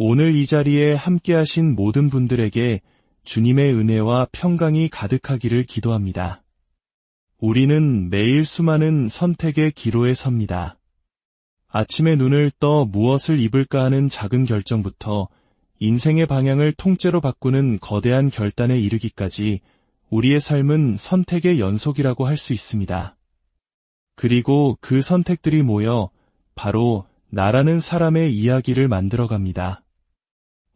오늘 이 자리에 함께하신 모든 분들에게 주님의 은혜와 평강이 가득하기를 기도합니다. 우리는 매일 수많은 선택의 기로에 섭니다. 아침에 눈을 떠 무엇을 입을까 하는 작은 결정부터 인생의 방향을 통째로 바꾸는 거대한 결단에 이르기까지 우리의 삶은 선택의 연속이라고 할 수 있습니다. 그리고 그 선택들이 모여 바로 나라는 사람의 이야기를 만들어갑니다.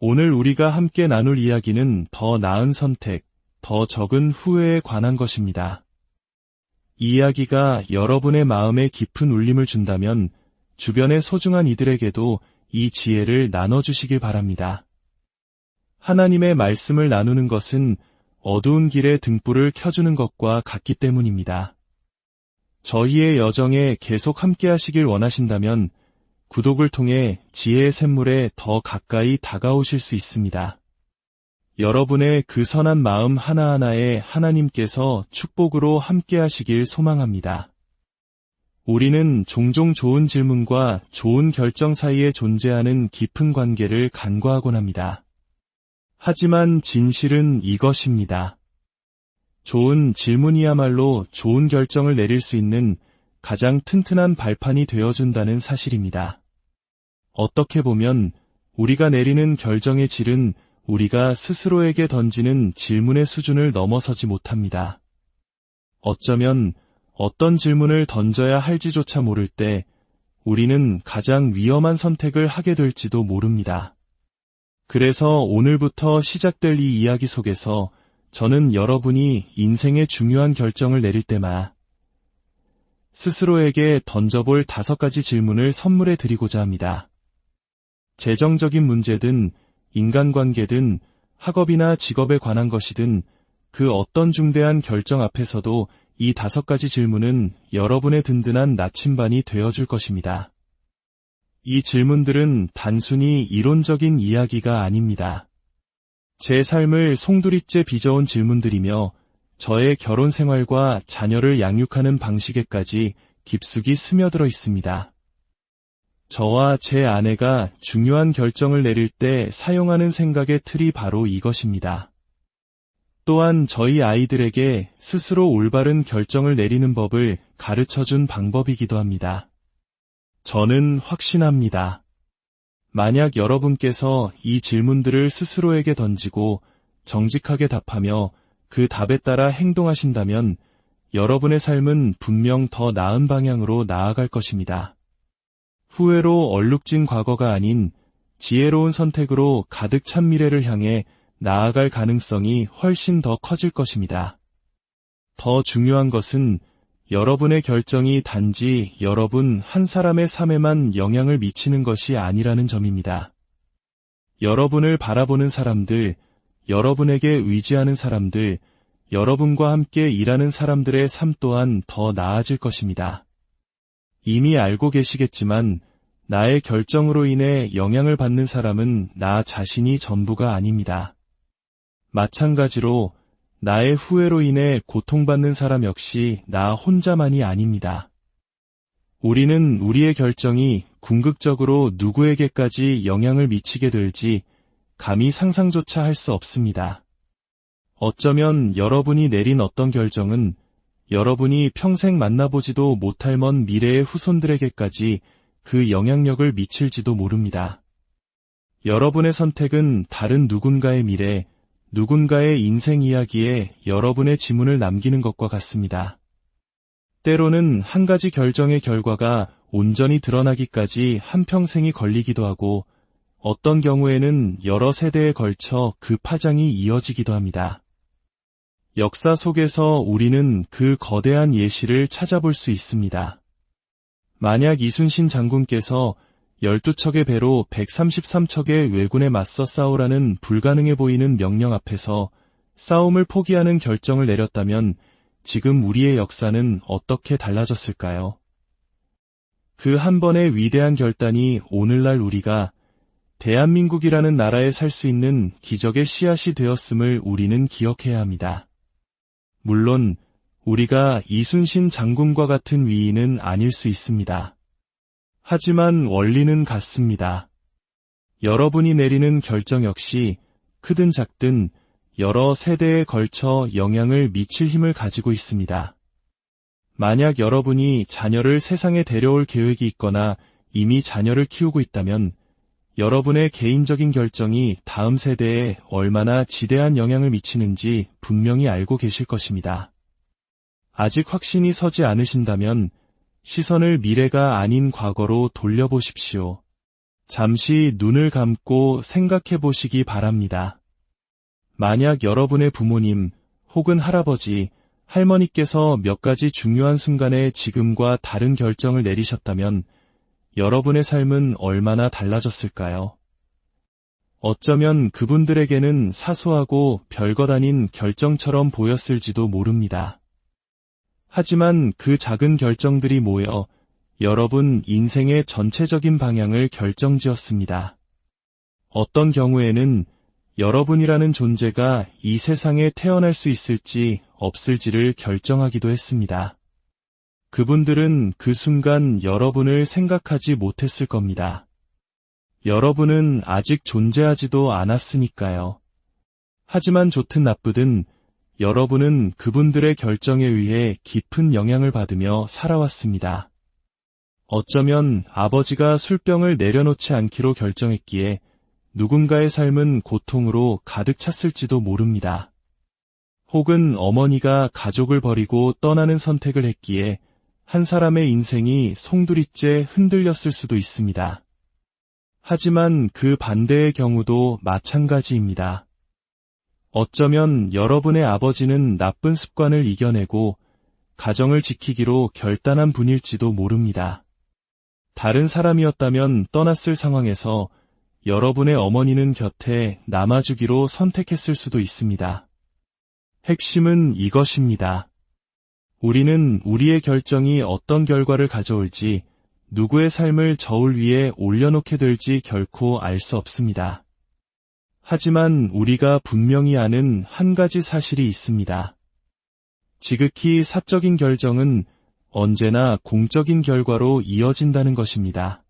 오늘 우리가 함께 나눌 이야기는 더 나은 선택, 더 적은 후회에 관한 것입니다. 이 이야기가 여러분의 마음에 깊은 울림을 준다면 주변의 소중한 이들에게도 이 지혜를 나눠주시길 바랍니다. 하나님의 말씀을 나누는 것은 어두운 길에 등불을 켜주는 것과 같기 때문입니다. 저희의 여정에 계속 함께 하시길 원하신다면 구독을 통해 지혜의 샘물에 더 가까이 다가오실 수 있습니다. 여러분의 그 선한 마음 하나하나에 하나님께서 축복으로 함께 하시길 소망합니다. 우리는 종종 좋은 질문과 좋은 결정 사이에 존재하는 깊은 관계를 간과하곤 합니다. 하지만 진실은 이것입니다. 좋은 질문이야말로 좋은 결정을 내릴 수 있는 가장 튼튼한 발판이 되어준다는 사실입니다. 어떻게 보면 우리가 내리는 결정의 질은 우리가 스스로에게 던지는 질문의 수준을 넘어서지 못합니다. 어쩌면 어떤 질문을 던져야 할지조차 모를 때 우리는 가장 위험한 선택을 하게 될지도 모릅니다. 그래서 오늘부터 시작될 이 이야기 속에서 저는 여러분이 인생의 중요한 결정을 내릴 때마 스스로에게 던져볼 다섯 가지 질문을 선물해 드리고자 합니다. 재정적인 문제든 인간관계든 학업이나 직업에 관한 것이든 그 어떤 중대한 결정 앞에서도 이 다섯 가지 질문은 여러분의 든든한 나침반이 되어줄 것입니다. 이 질문들은 단순히 이론적인 이야기가 아닙니다. 제 삶을 송두리째 빚어온 질문들이며 저의 결혼 생활과 자녀를 양육하는 방식에까지 깊숙이 스며들어 있습니다. 저와 제 아내가 중요한 결정을 내릴 때 사용하는 생각의 틀이 바로 이것입니다. 또한 저희 아이들에게 스스로 올바른 결정을 내리는 법을 가르쳐 준 방법이기도 합니다. 저는 확신합니다. 만약 여러분께서 이 질문들을 스스로에게 던지고 정직하게 답하며 그 답에 따라 행동하신다면 여러분의 삶은 분명 더 나은 방향으로 나아갈 것입니다. 후회로 얼룩진 과거가 아닌 지혜로운 선택으로 가득 찬 미래를 향해 나아갈 가능성이 훨씬 더 커질 것입니다. 더 중요한 것은 여러분의 결정이 단지 여러분 한 사람의 삶에만 영향을 미치는 것이 아니라는 점입니다. 여러분을 바라보는 사람들, 여러분에게 의지하는 사람들, 여러분과 함께 일하는 사람들의 삶 또한 더 나아질 것입니다. 이미 알고 계시겠지만 나의 결정으로 인해 영향을 받는 사람은 나 자신이 전부가 아닙니다. 마찬가지로 나의 후회로 인해 고통받는 사람 역시 나 혼자만이 아닙니다. 우리는 우리의 결정이 궁극적으로 누구에게까지 영향을 미치게 될지 감히 상상조차 할 수 없습니다. 어쩌면 여러분이 내린 어떤 결정은 여러분이 평생 만나보지도 못할 먼 미래의 후손들에게까지 그 영향력을 미칠지도 모릅니다. 여러분의 선택은 다른 누군가의 미래, 누군가의 인생 이야기에 여러분의 지문을 남기는 것과 같습니다. 때로는 한 가지 결정의 결과가 온전히 드러나기까지 한평생이 걸리기도 하고 어떤 경우에는 여러 세대에 걸쳐 그 파장이 이어지기도 합니다. 역사 속에서 우리는 그 거대한 예시를 찾아볼 수 있습니다. 만약 이순신 장군께서 12척의 배로 133척의 왜군에 맞서 싸우라는 불가능해 보이는 명령 앞에서 싸움을 포기하는 결정을 내렸다면 지금 우리의 역사는 어떻게 달라졌을까요? 그 한 번의 위대한 결단이 오늘날 우리가 대한민국이라는 나라에 살 수 있는 기적의 씨앗이 되었음을 우리는 기억해야 합니다. 물론 우리가 이순신 장군과 같은 위인은 아닐 수 있습니다. 하지만 원리는 같습니다. 여러분이 내리는 결정 역시 크든 작든 여러 세대에 걸쳐 영향을 미칠 힘을 가지고 있습니다. 만약 여러분이 자녀를 세상에 데려올 계획이 있거나 이미 자녀를 키우고 있다면 여러분의 개인적인 결정이 다음 세대에 얼마나 지대한 영향을 미치는지 분명히 알고 계실 것입니다. 아직 확신이 서지 않으신다면 시선을 미래가 아닌 과거로 돌려보십시오. 잠시 눈을 감고 생각해 보시기 바랍니다. 만약 여러분의 부모님 혹은 할아버지, 할머니께서 몇 가지 중요한 순간에 지금과 다른 결정을 내리셨다면 여러분의 삶은 얼마나 달라졌을까요? 어쩌면 그분들에게는 사소하고 별것 아닌 결정처럼 보였을지도 모릅니다. 하지만 그 작은 결정들이 모여 여러분 인생의 전체적인 방향을 결정지었습니다. 어떤 경우에는 여러분이라는 존재가 이 세상에 태어날 수 있을지 없을지를 결정하기도 했습니다. 그분들은 그 순간 여러분을 생각하지 못했을 겁니다. 여러분은 아직 존재하지도 않았으니까요. 하지만 좋든 나쁘든 여러분은 그분들의 결정에 의해 깊은 영향을 받으며 살아왔습니다. 어쩌면 아버지가 술병을 내려놓지 않기로 결정했기에 누군가의 삶은 고통으로 가득 찼을지도 모릅니다. 혹은 어머니가 가족을 버리고 떠나는 선택을 했기에 한 사람의 인생이 송두리째 흔들렸을 수도 있습니다. 하지만 그 반대의 경우도 마찬가지입니다. 어쩌면 여러분의 아버지는 나쁜 습관을 이겨내고 가정을 지키기로 결단한 분일지도 모릅니다. 다른 사람이었다면 떠났을 상황에서 여러분의 어머니는 곁에 남아주기로 선택했을 수도 있습니다. 핵심은 이것입니다. 우리는 우리의 결정이 어떤 결과를 가져올지 누구의 삶을 저울 위에 올려놓게 될지 결코 알 수 없습니다. 하지만 우리가 분명히 아는 한 가지 사실이 있습니다. 지극히 사적인 결정은 언제나 공적인 결과로 이어진다는 것입니다.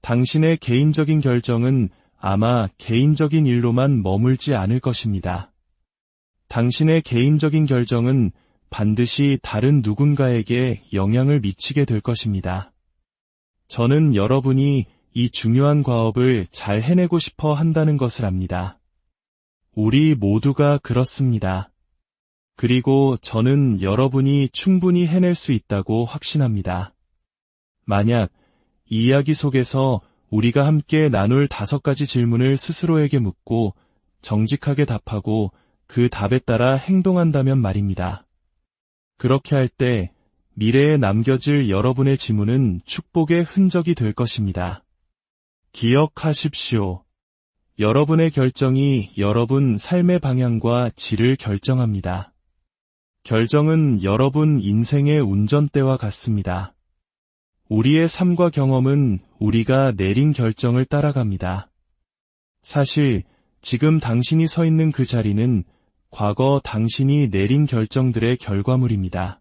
당신의 개인적인 결정은 아마 개인적인 일로만 머물지 않을 것입니다. 당신의 개인적인 결정은 반드시 다른 누군가에게 영향을 미치게 될 것입니다. 저는 여러분이 이 중요한 과업을 잘 해내고 싶어 한다는 것을 압니다. 우리 모두가 그렇습니다. 그리고 저는 여러분이 충분히 해낼 수 있다고 확신합니다. 만약 이 이야기 속에서 우리가 함께 나눌 다섯 가지 질문을 스스로에게 묻고 정직하게 답하고 그 답에 따라 행동한다면 말입니다. 그렇게 할 때 미래에 남겨질 여러분의 지문은 축복의 흔적이 될 것입니다. 기억하십시오. 여러분의 결정이 여러분 삶의 방향과 질을 결정합니다. 결정은 여러분 인생의 운전대와 같습니다. 우리의 삶과 경험은 우리가 내린 결정을 따라갑니다. 사실 지금 당신이 서 있는 그 자리는 과거 당신이 내린 결정들의 결과물입니다.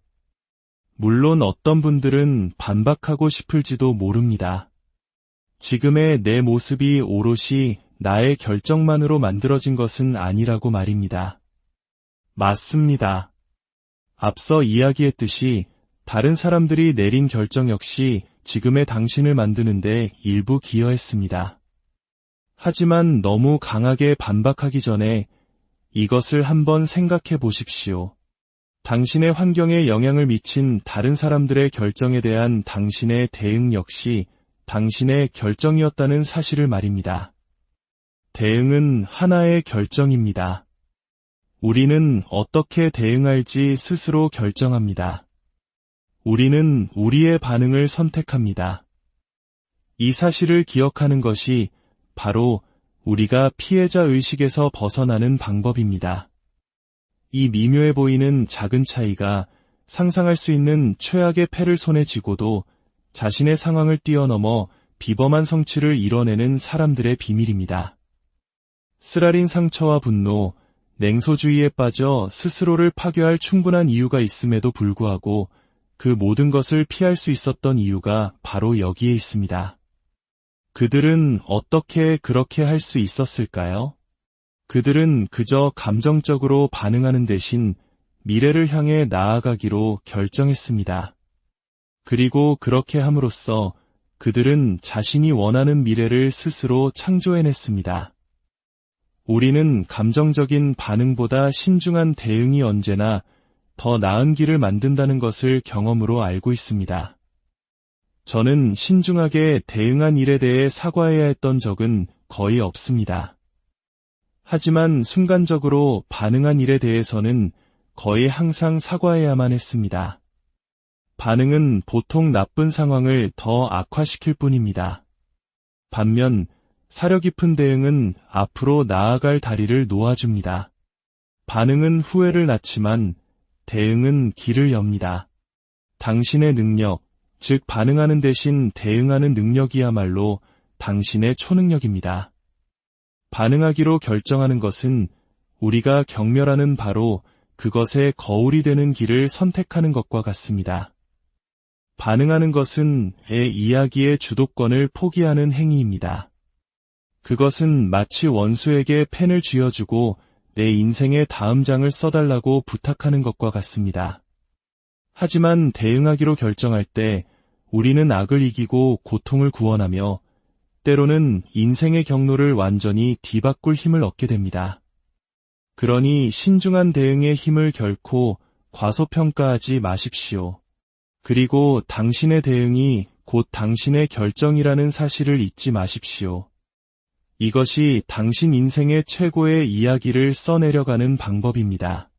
물론 어떤 분들은 반박하고 싶을지도 모릅니다. 지금의 내 모습이 오롯이 나의 결정만으로 만들어진 것은 아니라고 말입니다. 맞습니다. 앞서 이야기했듯이 다른 사람들이 내린 결정 역시 지금의 당신을 만드는데 일부 기여했습니다. 하지만 너무 강하게 반박하기 전에 이것을 한번 생각해 보십시오. 당신의 환경에 영향을 미친 다른 사람들의 결정에 대한 당신의 대응 역시 당신의 결정이었다는 사실을 말입니다. 대응은 하나의 결정입니다. 우리는 어떻게 대응할지 스스로 결정합니다. 우리는 우리의 반응을 선택합니다. 이 사실을 기억하는 것이 바로 우리가 피해자 의식에서 벗어나는 방법입니다. 이 미묘해 보이는 작은 차이가 상상할 수 있는 최악의 패를 손에 쥐고도 자신의 상황을 뛰어넘어 비범한 성취를 이뤄내는 사람들의 비밀입니다. 쓰라린 상처와 분노, 냉소주의에 빠져 스스로를 파괴할 충분한 이유가 있음에도 불구하고 그 모든 것을 피할 수 있었던 이유가 바로 여기에 있습니다. 그들은 어떻게 그렇게 할 수 있었을까요? 그들은 그저 감정적으로 반응하는 대신 미래를 향해 나아가기로 결정했습니다. 그리고 그렇게 함으로써 그들은 자신이 원하는 미래를 스스로 창조해냈습니다. 우리는 감정적인 반응보다 신중한 대응이 언제나 더 나은 길을 만든다는 것을 경험으로 알고 있습니다. 저는 신중하게 대응한 일에 대해 사과해야 했던 적은 거의 없습니다. 하지만 순간적으로 반응한 일에 대해서는 거의 항상 사과해야만 했습니다. 반응은 보통 나쁜 상황을 더 악화시킬 뿐입니다. 반면 사려 깊은 대응은 앞으로 나아갈 다리를 놓아줍니다. 반응은 후회를 낳지만 대응은 길을 엽니다. 당신의 능력, 즉 반응하는 대신 대응하는 능력이야말로 당신의 초능력입니다. 반응하기로 결정하는 것은 우리가 경멸하는 바로 그것에 거울이 되는 길을 선택하는 것과 같습니다. 반응하는 것은 애 이야기의 주도권을 포기하는 행위입니다. 그것은 마치 원수에게 펜을 쥐어주고 내 인생의 다음 장을 써달라고 부탁하는 것과 같습니다. 하지만 대응하기로 결정할 때 우리는 악을 이기고 고통을 구원하며 때로는 인생의 경로를 완전히 뒤바꿀 힘을 얻게 됩니다. 그러니 신중한 대응의 힘을 결코 과소평가하지 마십시오. 그리고 당신의 대응이 곧 당신의 결정이라는 사실을 잊지 마십시오. 이것이 당신 인생의 최고의 이야기를 써내려가는 방법입니다.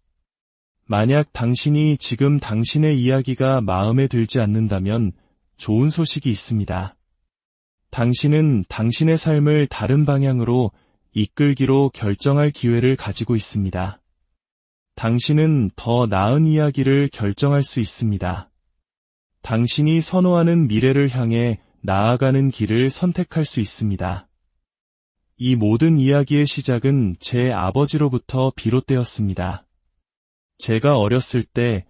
만약 당신이 지금 당신의 이야기가 마음에 들지 않는다면 좋은 소식이 있습니다. 당신은 당신의 삶을 다른 방향으로 이끌기로 결정할 기회를 가지고 있습니다. 당신은 더 나은 이야기를 결정할 수 있습니다. 당신이 선호하는 미래를 향해 나아가는 길을 선택할 수 있습니다. 이 모든 이야기의 시작은 제 아버지로부터 비롯되었습니다. 제가 어렸을 때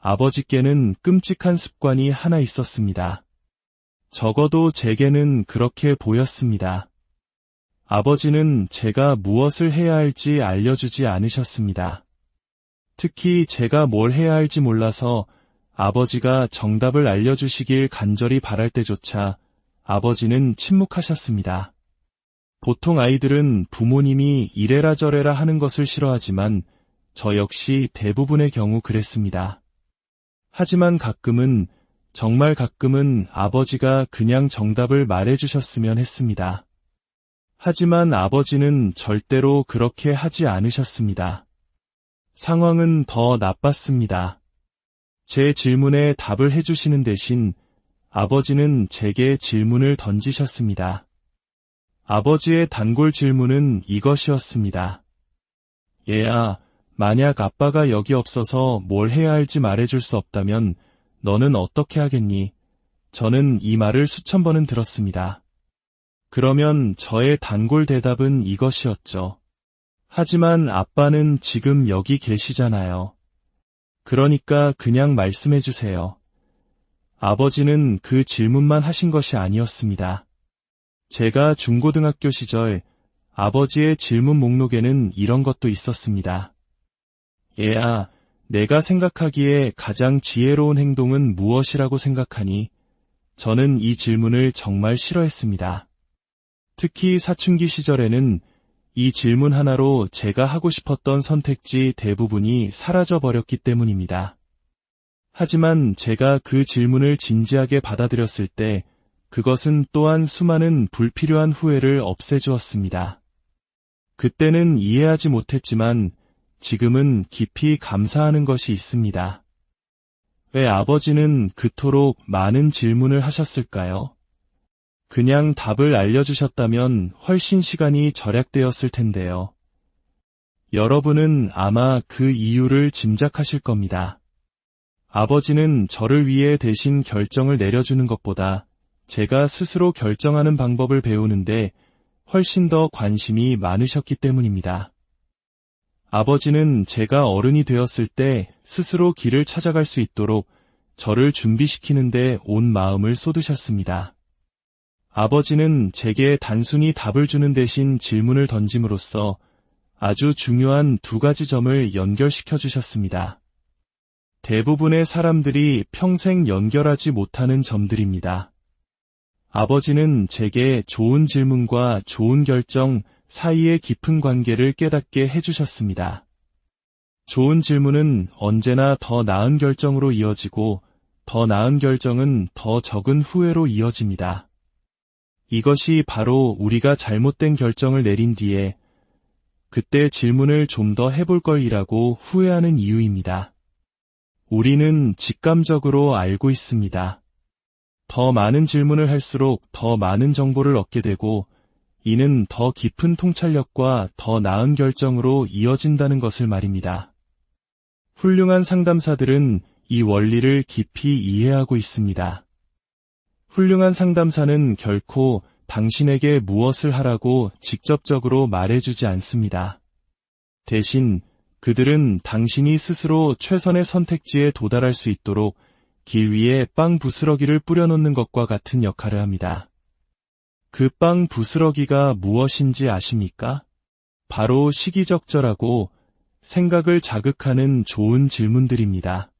아버지께는 끔찍한 습관이 하나 있었습니다. 적어도 제게는 그렇게 보였습니다. 아버지는 제가 무엇을 해야 할지 알려주지 않으셨습니다. 특히 제가 뭘 해야 할지 몰라서 아버지가 정답을 알려주시길 간절히 바랄 때조차 아버지는 침묵하셨습니다. 보통 아이들은 부모님이 이래라 저래라 하는 것을 싫어하지만 저 역시 대부분의 경우 그랬습니다. 하지만 가끔은, 정말 가끔은 아버지가 그냥 정답을 말해주셨으면 했습니다. 하지만 아버지는 절대로 그렇게 하지 않으셨습니다. 상황은 더 나빴습니다. 제 질문에 답을 해주시는 대신 아버지는 제게 질문을 던지셨습니다. 아버지의 단골 질문은 이것이었습니다. 얘야, 만약 아빠가 여기 없어서 뭘 해야 할지 말해줄 수 없다면 너는 어떻게 하겠니? 저는 이 말을 수천 번은 들었습니다. 그러면 저의 단골 대답은 이것이었죠. 하지만 아빠는 지금 여기 계시잖아요. 그러니까 그냥 말씀해 주세요. 아버지는 그 질문만 하신 것이 아니었습니다. 제가 중고등학교 시절 아버지의 질문 목록에는 이런 것도 있었습니다. 얘야, 내가 생각하기에 가장 지혜로운 행동은 무엇이라고 생각하니? 저는 이 질문을 정말 싫어했습니다. 특히 사춘기 시절에는 이 질문 하나로 제가 하고 싶었던 선택지 대부분이 사라져 버렸기 때문입니다. 하지만 제가 그 질문을 진지하게 받아들였을 때 그것은 또한 수많은 불필요한 후회를 없애주었습니다. 그때는 이해하지 못했지만 지금은 깊이 감사하는 것이 있습니다. 왜 아버지는 그토록 많은 질문을 하셨을까요? 그냥 답을 알려주셨다면 훨씬 시간이 절약되었을 텐데요. 여러분은 아마 그 이유를 짐작하실 겁니다. 아버지는 저를 위해 대신 결정을 내려주는 것보다 제가 스스로 결정하는 방법을 배우는데 훨씬 더 관심이 많으셨기 때문입니다. 아버지는 제가 어른이 되었을 때 스스로 길을 찾아갈 수 있도록 저를 준비시키는데 온 마음을 쏟으셨습니다. 아버지는 제게 단순히 답을 주는 대신 질문을 던짐으로써 아주 중요한 두 가지 점을 연결시켜 주셨습니다. 대부분의 사람들이 평생 연결하지 못하는 점들입니다. 아버지는 제게 좋은 질문과 좋은 결정 사이의 깊은 관계를 깨닫게 해주셨습니다. 좋은 질문은 언제나 더 나은 결정으로 이어지고 더 나은 결정은 더 적은 후회로 이어집니다. 이것이 바로 우리가 잘못된 결정을 내린 뒤에 그때 질문을 좀 더 해볼 걸이라고 후회하는 이유입니다. 우리는 직감적으로 알고 있습니다. 더 많은 질문을 할수록 더 많은 정보를 얻게 되고 이는 더 깊은 통찰력과 더 나은 결정으로 이어진다는 것을 말입니다. 훌륭한 상담사들은 이 원리를 깊이 이해하고 있습니다. 훌륭한 상담사는 결코 당신에게 무엇을 하라고 직접적으로 말해주지 않습니다. 대신 그들은 당신이 스스로 최선의 선택지에 도달할 수 있도록 길 위에 빵 부스러기를 뿌려놓는 것과 같은 역할을 합니다. 그 빵 부스러기가 무엇인지 아십니까? 바로 시기적절하고 생각을 자극하는 좋은 질문들입니다.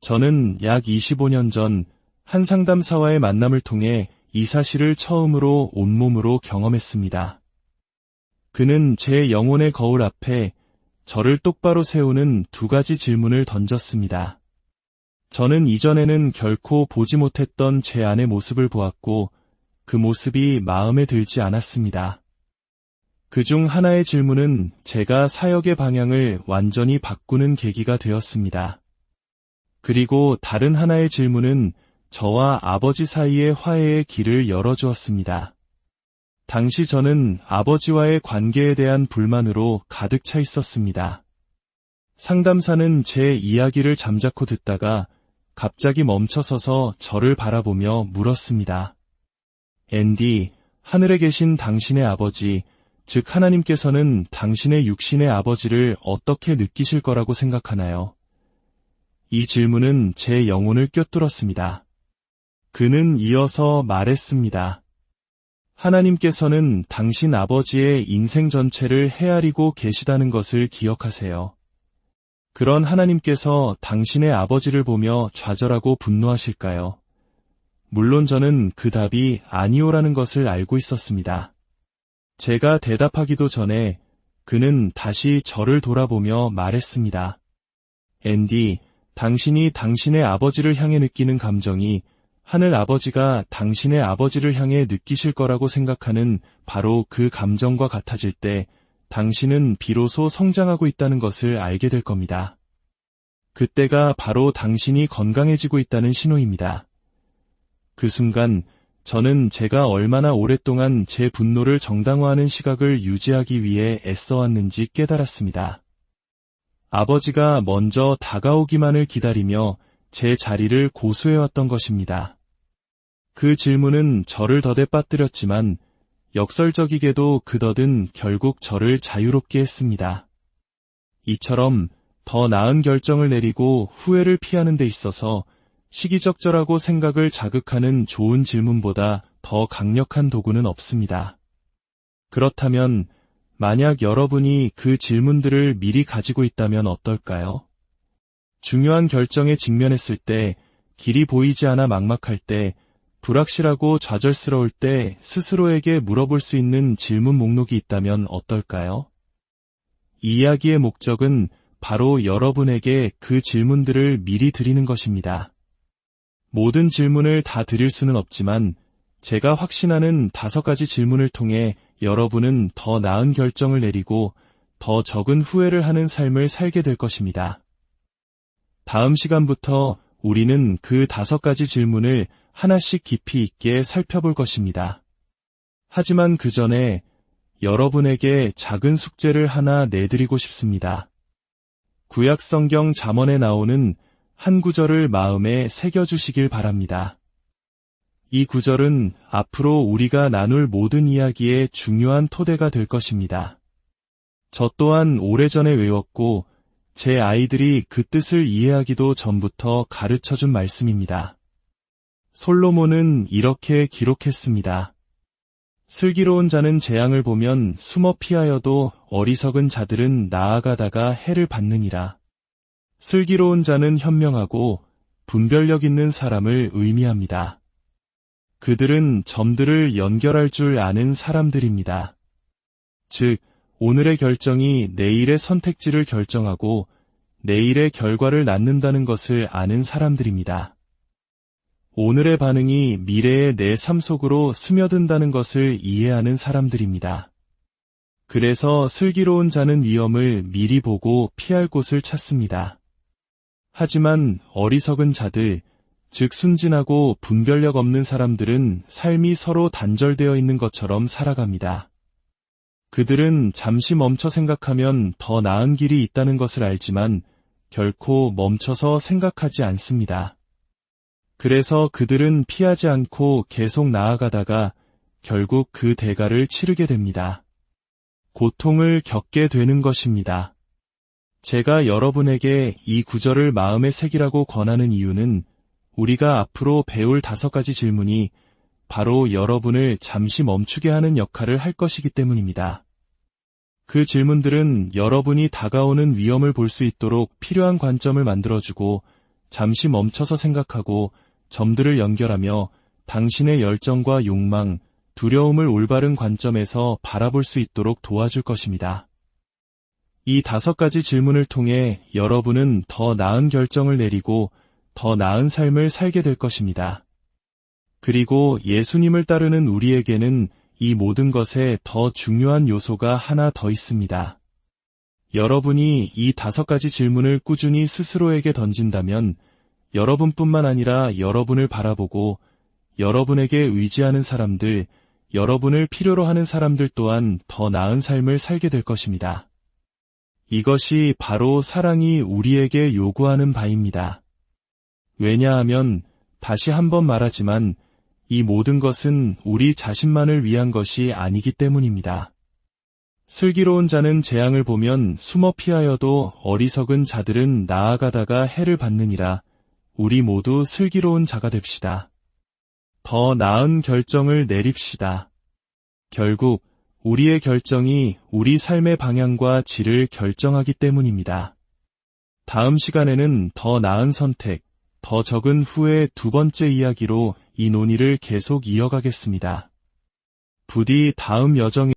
저는 약 25년 전 한 상담사와의 만남을 통해 이 사실을 처음으로 온몸으로 경험했습니다. 그는 제 영혼의 거울 앞에 저를 똑바로 세우는 두 가지 질문을 던졌습니다. 저는 이전에는 결코 보지 못했던 제 안의 모습을 보았고 그 모습이 마음에 들지 않았습니다. 그 중 하나의 질문은 제가 사역의 방향을 완전히 바꾸는 계기가 되었습니다. 그리고 다른 하나의 질문은 저와 아버지 사이의 화해의 길을 열어주었습니다. 당시 저는 아버지와의 관계에 대한 불만으로 가득 차 있었습니다. 상담사는 제 이야기를 잠자코 듣다가 갑자기 멈춰서서 저를 바라보며 물었습니다. 앤디, 하늘에 계신 당신의 아버지, 즉 하나님께서는 당신의 육신의 아버지를 어떻게 느끼실 거라고 생각하나요? 이 질문은 제 영혼을 꿰뚫었습니다. 그는 이어서 말했습니다. 하나님께서는 당신 아버지의 인생 전체를 헤아리고 계시다는 것을 기억하세요. 그런 하나님께서 당신의 아버지를 보며 좌절하고 분노하실까요? 물론 저는 그 답이 아니오라는 것을 알고 있었습니다. 제가 대답하기도 전에 그는 다시 저를 돌아보며 말했습니다. 앤디, 당신이 당신의 아버지를 향해 느끼는 감정이 하늘 아버지가 당신의 아버지를 향해 느끼실 거라고 생각하는 바로 그 감정과 같아질 때 당신은 비로소 성장하고 있다는 것을 알게 될 겁니다. 그때가 바로 당신이 건강해지고 있다는 신호입니다. 그 순간 저는 제가 얼마나 오랫동안 제 분노를 정당화하는 시각을 유지하기 위해 애써왔는지 깨달았습니다. 아버지가 먼저 다가오기만을 기다리며 제 자리를 고수해왔던 것입니다. 그 질문은 저를 더대 빠뜨렸지만 역설적이게도 그 덫은 결국 저를 자유롭게 했습니다. 이처럼 더 나은 결정을 내리고 후회를 피하는 데 있어서 시기적절하고 생각을 자극하는 좋은 질문보다 더 강력한 도구는 없습니다. 그렇다면 만약 여러분이 그 질문들을 미리 가지고 있다면 어떨까요? 중요한 결정에 직면했을 때, 길이 보이지 않아 막막할 때, 불확실하고 좌절스러울 때 스스로에게 물어볼 수 있는 질문 목록이 있다면 어떨까요? 이 이야기의 목적은 바로 여러분에게 그 질문들을 미리 드리는 것입니다. 모든 질문을 다 드릴 수는 없지만 제가 확신하는 다섯 가지 질문을 통해 여러분은 더 나은 결정을 내리고 더 적은 후회를 하는 삶을 살게 될 것입니다. 다음 시간부터 우리는 그 다섯 가지 질문을 하나씩 깊이 있게 살펴볼 것입니다. 하지만 그 전에 여러분에게 작은 숙제를 하나 내드리고 싶습니다. 구약 성경 잠언에 나오는 한 구절을 마음에 새겨주시길 바랍니다. 이 구절은 앞으로 우리가 나눌 모든 이야기의 중요한 토대가 될 것입니다. 저 또한 오래전에 외웠고 제 아이들이 그 뜻을 이해하기도 전부터 가르쳐 준 말씀입니다. 솔로몬은 이렇게 기록했습니다. 슬기로운 자는 재앙을 보면 숨어 피하여도 어리석은 자들은 나아가다가 해를 받느니라. 슬기로운 자는 현명하고 분별력 있는 사람을 의미합니다. 그들은 점들을 연결할 줄 아는 사람들입니다. 즉, 오늘의 결정이 내일의 선택지를 결정하고 내일의 결과를 낳는다는 것을 아는 사람들입니다. 오늘의 반응이 미래의 내 삶 속으로 스며든다는 것을 이해하는 사람들입니다. 그래서 슬기로운 자는 위험을 미리 보고 피할 곳을 찾습니다. 하지만 어리석은 자들, 즉 순진하고 분별력 없는 사람들은 삶이 서로 단절되어 있는 것처럼 살아갑니다. 그들은 잠시 멈춰 생각하면 더 나은 길이 있다는 것을 알지만 결코 멈춰서 생각하지 않습니다. 그래서 그들은 피하지 않고 계속 나아가다가 결국 그 대가를 치르게 됩니다. 고통을 겪게 되는 것입니다. 제가 여러분에게 이 구절을 마음에 새기라고 권하는 이유는 우리가 앞으로 배울 다섯 가지 질문이 바로 여러분을 잠시 멈추게 하는 역할을 할 것이기 때문입니다. 그 질문들은 여러분이 다가오는 위험을 볼 수 있도록 필요한 관점을 만들어주고 잠시 멈춰서 생각하고 점들을 연결하며 당신의 열정과 욕망, 두려움을 올바른 관점에서 바라볼 수 있도록 도와줄 것입니다. 이 다섯 가지 질문을 통해 여러분은 더 나은 결정을 내리고 더 나은 삶을 살게 될 것입니다. 그리고 예수님을 따르는 우리에게는 이 모든 것에 더 중요한 요소가 하나 더 있습니다. 여러분이 이 다섯 가지 질문을 꾸준히 스스로에게 던진다면 여러분뿐만 아니라 여러분을 바라보고 여러분에게 의지하는 사람들, 여러분을 필요로 하는 사람들 또한 더 나은 삶을 살게 될 것입니다. 이것이 바로 사랑이 우리에게 요구하는 바입니다. 왜냐하면 다시 한번 말하지만 이 모든 것은 우리 자신만을 위한 것이 아니기 때문입니다. 슬기로운 자는 재앙을 보면 숨어 피하여도 어리석은 자들은 나아가다가 해를 받느니라 우리 모두 슬기로운 자가 됩시다. 더 나은 결정을 내립시다. 결국 우리의 결정이 우리 삶의 방향과 질을 결정하기 때문입니다. 다음 시간에는 더 나은 선택, 더 적은 후의 두 번째 이야기로 이 논의를 계속 이어가겠습니다. 부디 다음 여정에